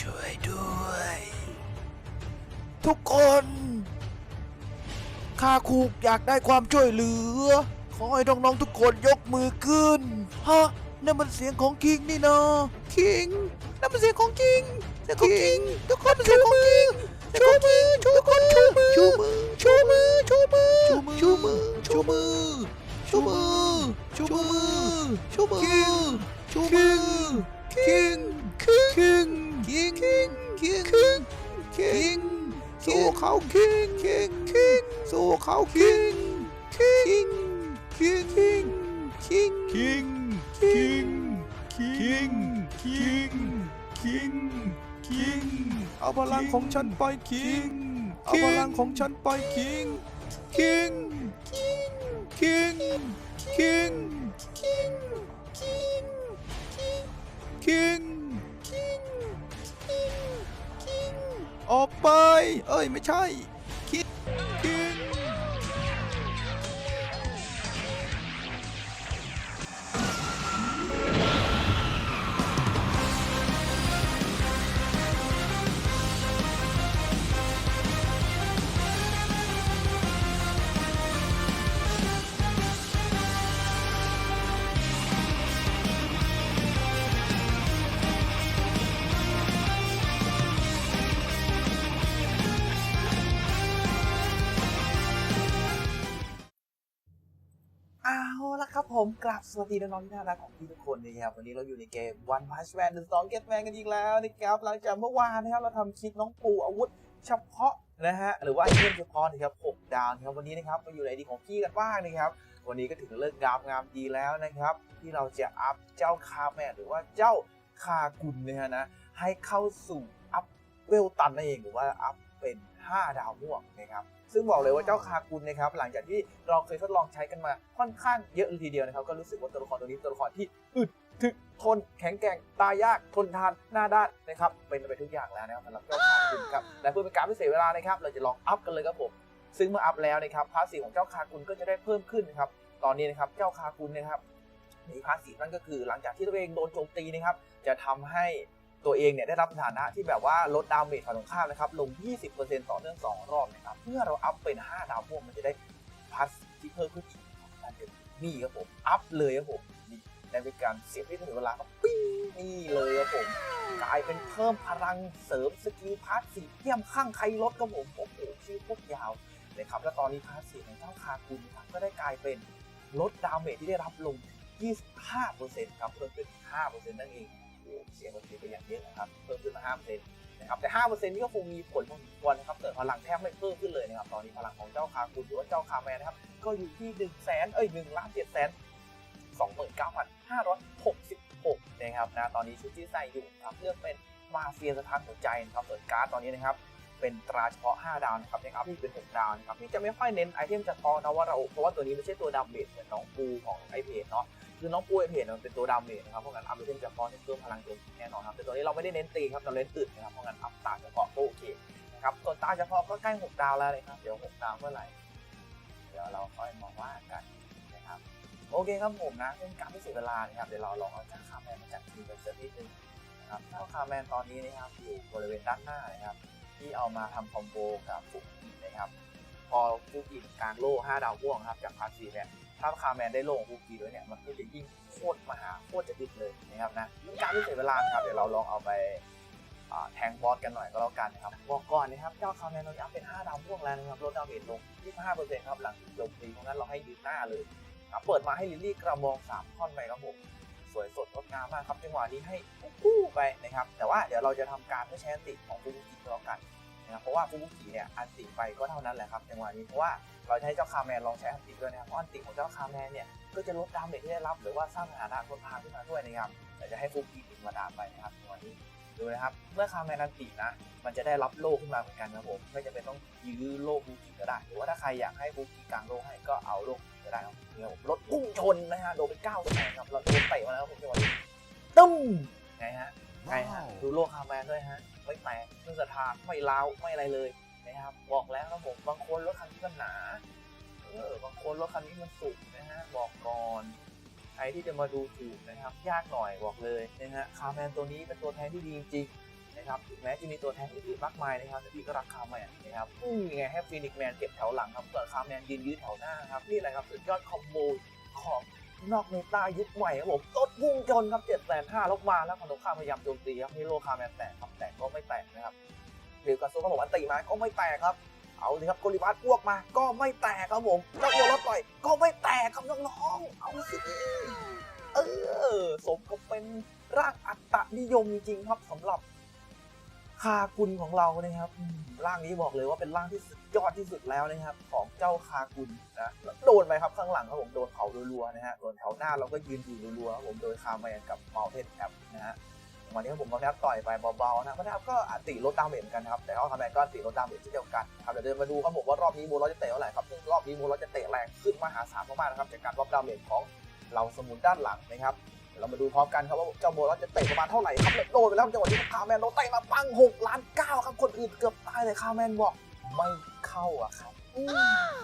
ช่วยด้วย ทุกคนข้าคูกอยากได้ความช่วยเหลือ ขอให้น้องๆทุกคนยกมือขึ้น ฮะนั่นมันเสียงของคิงนี่นะคิงนั่นมันเสียงของคิงเสียงของคิงทุกคนเสียงของคิงชูมือชูคนชูมือชูมือชูมือชูมือชูมือชูมือชูมือชูมือชูมือคิงชูมือ คิง คิง เอาพลังของฉันไปคิง เอาพลังของฉันไปคิง คิง คิง คิง คิง คิง ออกไป เอ้ยไม่ใช่ ครับผมกราบสวัสดีน้องๆที่น่ารักของพี่ทุกคนนะครับวันนี้เราอยู่ในเกม One Punch Man หรือ2 Get Man กันอีกแล้วนะครับหลังจากเมื่อวานนะครับเราทำคลิปน้องปูอาวุธเฉพาะนะฮะหรือว่าไอเทมเฉพาะนะครับ6ดาวนะครับวันนี้นะครับมาอยู่ในดีของพี่กันบ้างนะครับ วันนี้ก็ถึงเลิกงามงามดีแล้วนะครับ ที่เราจะอัพเจ้าคาแมนหรือว่าเจ้าคากุลนะฮะนะให้เข้าสู่อัพเวลตันนั่นเองหรือว่าอัพเป็น 5 ดาวม่วงนะครับ ซึ่งบอกเลยว่าเจ้าคากุลนะครับหลังจากที่เราเคยทดลองใช้กันมาค่อนข้างเยอะเลยทีเดียวนะครับ ก็รู้สึกว่าตัวละครตัวนี้ตัวละครที่อึดถึกทนแข็งแกร่งตายยากทนทานหน้าด้านนะครับเป็นไปทุกอย่างแล้วนะครับสำหรับเจ้าคากุลครับและเพื่อเป็นการไม่เสียเวลานะครับ เราจะลองอัพกันเลยครับผมซึ่งเมื่ออัพแล้วนะครับภาษีของเจ้าคากุลก็จะได้เพิ่มขึ้นนะครับตอนนี้นะครับเจ้าคากุลนะครับมีภาษีนั่นก็คือหลังจากที่ตัวเองโดนโจมตีนะครับจะทำให้ ตัวเองเนี่ยได้รับสถานะที่แบบว่าลดดาเมจฝั่งตรงข้ามนะครับลง 20%ต่อเนื่อง 2 รอบนะครับเมื่อเราอัพเป็น 5 ดาวม่วงมันจะได้พัสที่เพิ่มขึ้นอีกนั่นคือนี่ครับผมอัพเลยครับผมนี่ได้เป็นการเสียบที่ถึงเวลาก็ปิ้งนี่เลยครับผมกลายเป็นเพิ่มพลังเสริมสกิลพาร์ทสีเยี่ยมข้างใครลดครับผมโอ้โหชื่อพวกยาวเลยครับแล้วตอนนี้พาร์ทสีของเจ้าคาคุณครับก็ได้กลายเป็นลดดาเมจที่ได้รับลง 25%ครับเพิ่มขึ้น5%นั่นเอง โอ้โหเสียงดนตรีไปอย่างเยอะนะครับเพิ่มขึ้นมา5%นะครับแต่5%นี่ก็คงมีผลพอสมควรนะครับแต่พลังแทบไม่เพิ่มขึ้นเลยนะครับตอนนี้พลังของเจ้าคาคุณหรือว่าเจ้าคาแมนนะครับก็อยู่ที่1 0 0 0 0แสนเอ้ย1ล้าน7แสน29,566นะครับนะตอนนี้ชุดที่ใส่อยู่ครับเลือกเป็นมาเฟียสถานหัวใจนะครับส่วนการ์ดตอนนี้นะครับเป็นตราเฉพาะ 5 ดาวนะครับนะครับที่เป็น 6 ดาวนะครับที่จะไม่ค่อยเน้นไอเทมเฉพาะนะว่าเราเพราะว่าตัวนี้ไม่ใช่ตัวดาเมจเหมือนน้องปูของไอเพจเนาะ คือน้องปูไอเพจมันเป็นตัวดาเมจนะครับเพราะงั้นอัพไอเทมเฉพาะเนี่เพิ่มพลังโจมตีแน่นอนครับแต่ตัวนี้เราไม่ได้เน้นตีครับเราเน้นอึดนะครับเพราะงั้นอัพตาเฉพาะก็โอเคนะครับส่วนตาเฉพาะก็ใกล้6ดาวแล้วเลยครับเดี๋ยว6ดาวเมื่อไหร่เดี๋ยวเราค่อยมาว่ากันนะครับโอเคครับผมนะเป็นการไม่เสียเวลานะครับเดี๋ยวเราลองเอาจาคาแมนมาจัดทีมกันสักนิดนึงนะครับเจ้าคาแมนตอนนี้นะครับอยู่บริเวณด้านหน้านะครับที่เอามาทำคอมโบกับฟุกนะครับ อฟุกิกลางโล่5ดาวพ่วงครับจากพาร์ทซีเนี่ยถ้าคาร์แมนได้โล่งฟูกีด้วยเนี่ยมันก็จะยิ่งโคตรมหาโคตรจะดึกเลยนะครับนะการไม่เสียเวลาครับเดี๋ยวเราลองเอาไปแทงบอสกันหน่อยก็แล้วกันนะครับบอกก่อนนะครับเจ้าคาร์แมนเราอัพเป็น5ดาวพ่วงแล้วนะครับลดดาวเมจลง 25%ครับหลังโจมตีเพราะงั้นเราให้ยืนหน้าเลยครับเปิดมาให้ลิลลี่กระบอง 3 ท่อนไปครับผมสวยสดงดงามมากครับจังหวะนี้ให้คู่ไปนะครับ แต่ว่าเดี๋ยวเราจะทำการไม่ใช้ติของฟูกิก็แล้วกัน นะครับเพราะว่าฟูกิเนี่ยอันติไปก็เท่านั้นแหละครับจังหวะนี้เพราะว่าเราจะให้เจ้าคาแมนลองใช้อันติด้วยนะครับเพราะอันติของเจ้าคาแมนเนี่ยก็จะลดดาเมจที่ได้รับ หรือว่าสร้างสถานะทนทาขึ้นมาด้วยนะครับแต่จะให้ฟูกีติดมาดามไปนะครับในวันนี้ดูนะครับเมื่อคาแมนอันตินะมันจะได้รับโล่ขึ้นมาเหมือนกันนะครับผมไม่จำเป็นต้องยื้อโล่ฟูกีก็ได้ หรือว่าถ้าใครอยากให้ฟูกีกลางโล่ให้ก็เอาโล่ก็ได้ครับเนี่ยผมลดพุ่งชนนะฮะโดนไปเก้าคะแนนครับเราโดนเตะมาแล้วผมจังหวะนี้ตึ้มไงฮะ ไงฮะดูโล่คาแมนด้วยฮะ ไม่แตกไม่สะทานไม่ล้าวไม่อะไรเลยนะครับ บอกแล้วครับผมบางคนรถคันนี้มันหนา เออบางคนรถคันนี้มันสุกนะฮะ บอกก่อนใครที่จะมาดูถูกนะครับ ยากหน่อยบอกเลยนะฮะคาแมนตัวนี้เป็นตัวแทนที่ดีจริงนะครับถึงแม้จะมีตัวแทนอื่นๆมากมายนะครับแต่พี่ก็รักคาแมนนะครับอืมยังไงให้ฟีนิกแมนเก็บแถวหลังครับส่วนคาแมนยืนยืดแถวหน้าครับ นี่แหละครับสุดยอดคอมโบของ นอกเมตายุคใหม่ครับผมต้นพุ่งจนครับเจ็ดแสนห้าลบมาแล้วฝั่งตรงข้ามพยายามโจมตีครับฮิโร่คาแมนแตกครับแต่ก็ไม่แตกนะครับเดลกาโซก็บอกว่าตีมาก็ไม่แตกครับเอาสิครับโกลิบัสพวกมา ก็ไม่แตกครับผมเจ้าโยรถต่อยก็ไม่แตกครับน้องๆเอาสิเออสมกับเป็นร่างอัตนิยมจริงๆครับสำหรับ คากุลของเรานะครับร่างนี้บอกเลยว่าเป็นร่างที่สุดยอดที่สุดแล้วนะครับ ของเจ้าคากุลนะแล้วโดนไปครับข้างหลังครับผมโดนเขารัวๆนะฮะส่วนแถวหน้าเราก็ยืนอยู่รัวๆครับผมโดยคาแมนกับเมาเทนแอปนะฮะวันนี้ผมก็แทบต่อยไปเบาๆนะพระแทบก็อัติลดดาเมจเหมือนกันครับแต่เขาคาแมนก็อัติลดดาเมจเช่นเดียวกันครับเดี๋ยวเดินมาดูครับผมว่ารอบนี้โมเราจะเตะเท่าไหร่ครับซึ่งรอบนี้โมเราจะเตะแรงขึ้นมหาศาลมากๆนะครับจากการลดดาเมจของเราสมุนด้านหลังนะครับ เรามาดูพร้อมกันครับว่าเจ้าโมเราจะเตะประมาณเท่าไหร่ครับแล้วโดนไปแล้วจังหวะนี้คาแมนเราเตะมาปัง6ล้าน9ครับคนอื่นเกือบตายเลยคาแมนบอกไม่เข้าอะครับอืม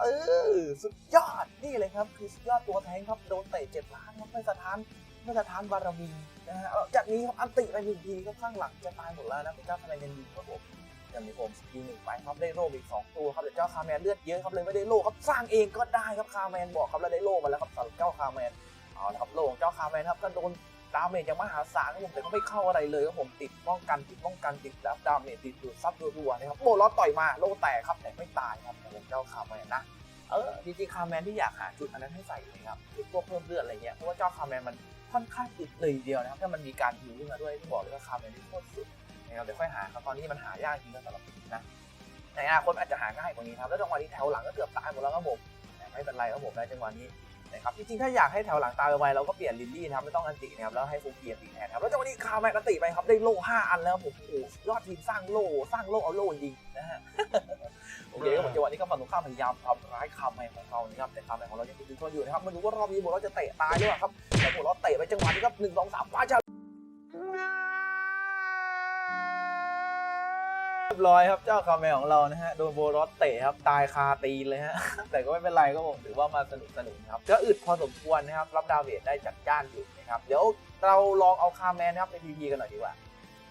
เออสุดยอดนี่เลยครับ คือสุดยอดตัวแทงครับโดนเตะเจ็ดล้านครับไม่สะท้านไม่สถานบารมีนะฮะจากนี้ครับอันติไปหนึ่งทีก็ข้างหลังจะตายหมดแล้วนะเป็นเจ้าคะแนนยังดีครับผมยังมีผมสกิลหนึ่งไปครับได้โล่อีกสองตัวครับเดี๋ยวเจ้าคาแมนเลือดเยอะครับเลยไม่ได้โล่ครับสร้างเองก็ได้ครับคาแมนบอกครับแล้วได้โล่มาแล้วครับสำหรับเจ้าคาแมน เอาละครับโล่ของเจ้าคาแมนครับก็โดนดาเมจอย่างมหาศาลครับผมแต่ก็ไม่เข้าอะไรเลยครับผมติดป้องกันติดป้องกันติดดับดาเมจติดดูดซับรัวๆนะครับโบล้อต่อยมาโล่แตกครับแต่ไม่ตายครับของเจ้าคาแมนนะเออจริงๆคาแมนที่อยากหาจุดอันนั้นให้ใส่เลยครับจุดพวกเพิ่มเลือดอะไรเงี้ยเพราะว่าเจ้าคาแมนมันค่อนข้างอึดเลยเดียวนะครับถ้ามันมีการฮิวขึ้นมาด้วยที่บอกเลยว่าคาแมนที่โคตรสุดนะครับเดี๋ยวค่อยหาครับตอนนี้มันหายากจริงนะสำหรับผมนะในอนาคตอาจจะหาง่ายกว่านี้ครับแล้วจังหวะนี้แถวหลังก็เกือบตายหมดแล้วครับผมแต่ไม่เป็นไรครับผมในจังหวะนี้ นะครับจริงๆถ้าอยากให้แถวหลังตายไวๆเราก็เปลี่ยนลิลลี่นะครับไม่ต้องอันตินะครับแล้วให้ฟูเกียร์ตีแทนครับแล้วจังหวะนี้คาแมนอันติไปครับได้โล่ห้าอันแล้วผมโอ้โหยอดทีมสร้างโล่สร้างโล่เอาโล่จริงนะฮะโอเคครับผมจังหวะนี้ก็ฝั่งตรงข้ามพยายามทำร้ายคาแมนของเรานะครับแต่คาแมนของเรายังถือตัวอยู่นะครับมาดูว่ารอบนี้โบเราจะเตะตายหรือเปล่าครับแต่โบเราเตะไปจังหวะนี้ครับหนึ่งสองสามป้าจะ เรียบร้อยครับเจ้าคาแมนของเรานะฮะโดนโบรอสเตะครับตายคาตีนเลยฮะ แต่ก็ไม่เป็นไรครับผมถือว่ามาสนุกสนุกครับก็อึดพอสมควรนะครับรับดาวเมจได้จัดจ้านอยู่นะครับเดี๋ยวเราลองเอาคาแมนนะครับไปพีพีกันหน่อยดีกว่า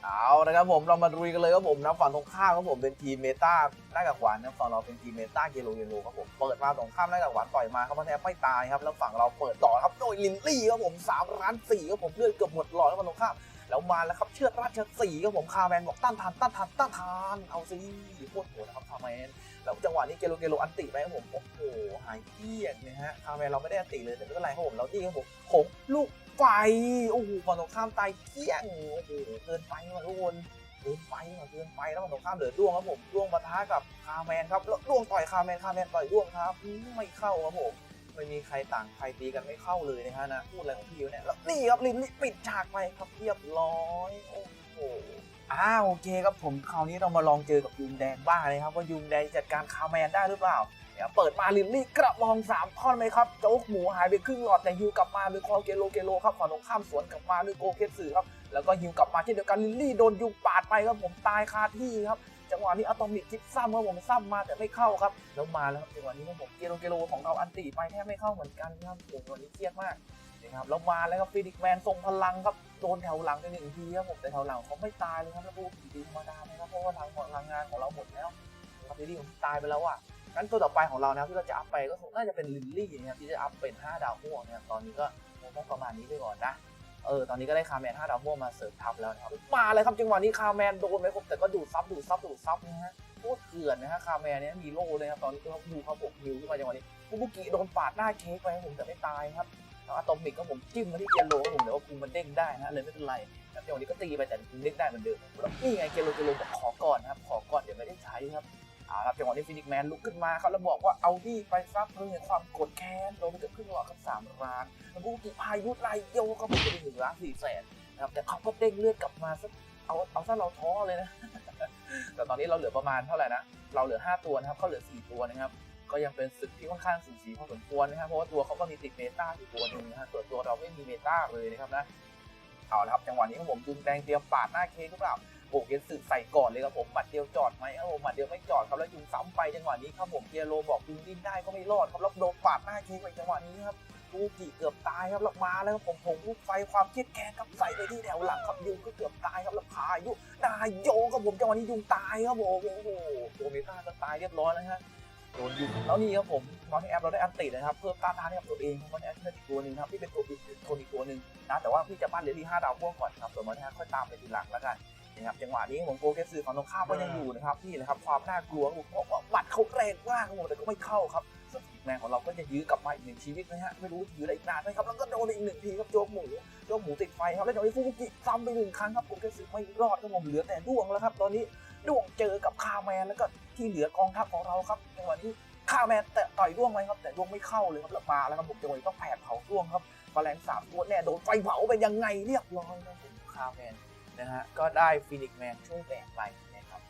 เอาละครับผมเรามาดูกันเลยครับผมนะฝั่งตรงข้ามครับผมเป็นทีมเมตาหน้ากับหวานนะฝั่งเราเป็นทีมเมตาเกโลเกโลครับผมเปิดมาตรงข้ามหน้ากับหวานต่อยมาครับเพราแทบไม่ตายครับแล้วฝั่งเราเปิดต่อครับโดยลินลี่ครับผมสามล้านสี่ครับผมเลือดเกือบหมดหลอดครับฝั่งตรงข้าม แล้วมาแล้วครับเชือดราชสีครับผมคาแมนบอกต้านทานต้านทานต้านทานเอาสิโคตรโหดนะครับคาแมนแล้วจังหวะนี้เกโลเกโลอันติไปครับผมโอ้โหหายเกลี้ยงนะฮะคาแมนเราไม่ได้อันติเลยแต่ไม่เป็นไรครับผมเราดีครับผมผมลูกไฟโอ้โหฝั่งตรงข้ามตายเกลี้ยงโอ้โหเกินไปว่ะทุกคนเกินไปว่ะเกินไปแล้วฝั่งตรงข้ามเหลือด้วงครับผมด้วงปะทะกับคาแมนครับแล้วด้วงต่อยคาแมนคาแมนต่อยด้วงครับอืมไม่เข้าครับผม ไม่มีใครต่างใครตีกันไม่เข้าเลยนะฮะนะพูดอะไรของพี่วะเนี่ยแล้วนี่ครับลินนี่ปิดฉากไปครับเรียบร้อยโอ้โหอ้าวโอเคครับผมคราวนี้เรามาลองเจอกับยุงแดงบ้างเลยครับ ว่ายุงแดงจัดการคาแมนได้หรือเปล่าเดี๋ยเปิดมาลินลี่กระบองสามท่อนไหมครับโจ๊กหมูหายไปครึ่งหลอดแต่ยูกลับมาด้วยคอเกโลเกโลครับฝั่งตรงข้ามสวนกลับมาด้วยโกเคสึครับแล้วก็ฮิวกลับมาเช่นเดียวกันลิลลี่โดนยุงปาดไปครับผมตายคาที่ครับ จังหวะนี้อะตอมิกคิดซ้ำครับผมซ้ำมาแต่ไม่เข้าครับแล้วมาแล้วครับจังหวะนี้ครับผมเกโลเกโลของเราอันตีไปแทบไม่เข้าเหมือนกันครับผมวันนี้เครียดมากนะครับแล้วมาแล้วครับฟินิกแมนทรงพลังครับโดนแถวหลังไปหนึ่งทีครับผมแต่แถวหลังเขาไม่ตายเลยครับแล้วพูดดีธรรมดานะครับเพราะว่าทางพลังงานของเราหมดแล้วครับลิลลี่ผมตายไปแล้วอะงั้นตัวต่อไปของเรานะที่เราจะอัพไปก็คงน่าจะเป็นลิลลี่นะครับที่จะอัพเป็น 5 ดาวม่วงนะครับตอนนี้ก็คงต้องประมาณนี้ไปก่อนนะ เออตอนนี้ก็ได้คาแมน5ดาวม่วงมาเสริมทัพแล้วนะครับมาเลยครับจังหวะนี้คาแมนโดนไปครับแต่ก็ดูดซับดูดซับดูดซับนะฮะโคตรเถื่อนนะฮะคาแมนเนี่ยมีโล่เลยครับตอนนี้ก็ดูเขาบกฮิวขึ้นมาจังหวะนี้คุบุกิโดนปาดหน้าเค้กไปครับผมแต่ไม่ตายครับแล้วอะตอมิกก็ผมจิ้มมาที่เกโลครับผมแต่ว่าภูมิมันเด้งได้นะเลยไม่เป็นไรครับจังหวะนี้ก็ตีไปแต่ภูมิเด้งได้เหมือนเดิมนี่ไงเกโลเกโลบอกขอ เอาละครับจังหวะนี้ฟินิกแมนลุกขึ้นมาครับแล้วบอกว่าเอาที่ไปซับเพื่อความโกดแค้นโดนไปเกือบครึ่งหลอดครับสามล้านแล้วคุบุกิพายุไรโยก็ผมจะไปถึงล้านสี่แสนนะครับแต่เขาก็เด้งเลือดกลับมาสักเอาเอาซะเราท้อเลยนะ แต่ตอนนี้เราเหลือประมาณเท่าไหร่นะ เราเหลือ 5 ตัวนะครับเขาเหลือ 4 ตัวนะครับ ก็ยังเป็นศึกที่ค่อนข้างสูสีพอสมควรนะครับ เพราะว่าตัวเขาก็มีติดเมตาอยู่ตัวหนึ่งนะฮะส่วนตัวเราไม่มีเมตาเลยนะครับนะ เอาละครับจังหวะนี้ผมจุงแดงเตรียมปาดหน้าเค้กหรือเปล่า โอ้เกนสึใส่ก่อนเลยครับผมหมัดเดียวจอดไหมครับผมหมัดเดียวไม่จอดครับแล้วยุงซ้ำไปจังหวะนี้ครับผมเกียโรบอกยุงดิ้นได้ก็ไม่รอดครับแล้วโดนปาดหน้าเค้กไปจังหวะนี้ครับฟูกิเกือบตายครับแล้วมาแล้วครับผมผมลูกไฟความเครียดแค้นครับใส่ไปที่แถวหลังครับยุงก็เกือบตายครับแล้วพายุนายโยครับผมจังหวะนี้ยุงตายครับผมโอ้โหโอเมก้าก็ตายเรียบร้อยแล้วฮะโดนยุงแล้วนี่ครับผมตอนที่แอปเราได้อันตินะครับเพิ่มต้านทานให้กับตัวเองเพราะมันแอปเป็นอีกตัวหนึ่งครับที่เป็นตัวอีกทนอีกตัวหนึ่งนะแต่ว่าพี่จะปั้นเหรียญที่ห้าดาวพ่วงก่อนครับส่วนมันค่อยตามไปทีหลังแล้วกัน นะครับจังหวะนี้ผมโกเกสือของตรงข้ามก็ยังอยู่นะครับนี่นะครับความน่ากลัวครับผมเพราะว่าบัตรเขาแรงมากครับผมแต่ก็ไม่เข้าครับแมนของเราก็จะยื้อกลับมาอีกหนึ่งชีวิตนะฮะไม่รู้ยื้อได้อีกนานไหมครับแล้วก็โดนไปอีกหนึ่งทีครับโจกหมูโจกหมูติดไฟครับแล้วจากนี้ฟูบุกิซ้ำไปหนึ่งครั้งครับผมแค่สึไม่รอดครับผมเหลือแต่ดวงแล้วครับ ตอนนี้ดวงเจอกับคาแมนแล้วก็ที่เหลือกองทัพของเราครับจังหวะนี้คาแมนแต่ต่อยดวงไหมครับแต่ดวงไม่เข้าเลยครับแล้วมาแล้วครับผมจังหวะนี้ต้องแผดเผาดวงครับแมลงสาบตัวแน่โดนไฟเผาเป็นยังไงเรียบร้อยครับผมคาแมน นะฮะ ก็ได้ฟินิกแมนช่วยแบกไปนะครับ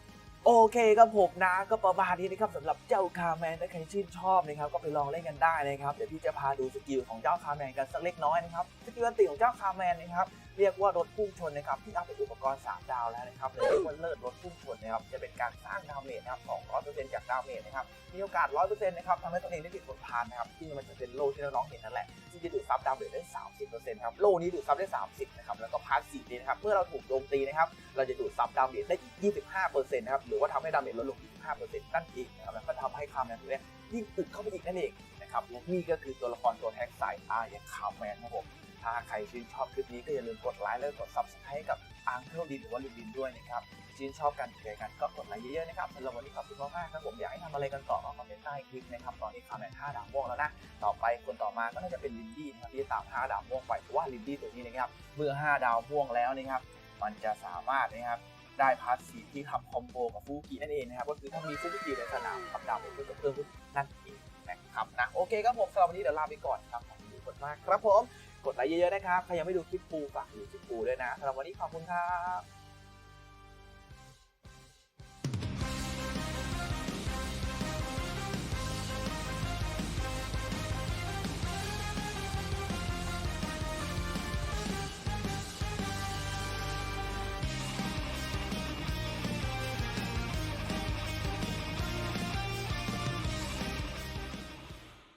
โอเคครับผมนะ ก็ประมาณนี้นะครับสำหรับเจ้าคาร์แมนถ้าใครชื่นชอบนะครับ ก็ไปลองเล่นกันได้นะครับ เดี๋ยวพี่จะพาดูสกิลของเจ้าคาร์แมนกันสักเล็กน้อยนะครับ สกิลอันติของเจ้าคาร์แมนนะครับ เรียกว่ารถพุ่งชนนะครับที่เอาเป็นอุปกรณ์ 3 ดาวแล้วนะครับเรียว่าเลิศรถพุ่งชนนะครับจะเป็นการสร้างดาวเมจนะครับ200%จากดาวเมจนะครับมีโอกาส 100%นะครับทำให้ตัวเองได้ติดผลพานนะครับที่มันจะเป็นโลที่น้องๆเห็นนั่นแหละที่จะดูดซับดาวเมจได้ 30%ครับโลนี้ดูดซับได้ 30นะครับแล้วก็พาสซีฟนี้นะครับเมื่อเราถูกโจมตีนะครับเราจะดูดซับดาวเมจได้อีก 25%นะครับหรือว่าทำให้ดาเมจลดลง 25%นั่นเองนะครับแล้วก็ทำให้คาร์แมนตัวเนี้ยยิ่งอึดเข้าไปอีกนั่นเองนะครับและนี่ก็คือตัวละครตัวแท็กสายอาอย่างคาแมนครับผม ถ้าใครชื่นชอบคลิปนี้ก็อย่าลืมกดไลค์และกด subscribe ให้กับอังเคิลดินหรือว่าลินดินด้วยนะครับชื่นชอบกันเจอกันก็กดไลค์เยอะๆนะครับสำหรับวันนี้ขอบคุณมากๆครับผมอยากให้ทำอะไรกันต่อก็คอมเมนต์ใต้คลิปนะครับตอนนี้คาร์แมน5ดาวม่วงแล้วนะต่อไปคนต่อมาก็น่าจะเป็นลินดี้นะครับที่จะตาม5ดาวม่วงไปเพราะว่าลินดี้ตัวนี้นะครับเมื่อ 5 ดาวม่วงแล้วนะครับมันจะสามารถนะครับได้พาสซีที่ทำคอมโบกับฟูกินั่นเองนะครับก็คือถ้ามีฟูกิในสนามทำดาวมันก็จะเพิ่มขึ้นนั่นเองนะครับนะโอเคครับผมสำหรับวันนี้เดี๋ยวลาไปก่อนครับขอบคุณทุกคนมากครับผม ดไลค์เยอะๆนะครับ ใครยังไม่ดูคลิปปูฝากดูคลิปปูด้วยนะสำหรับวันนี้ขอบคุณครับ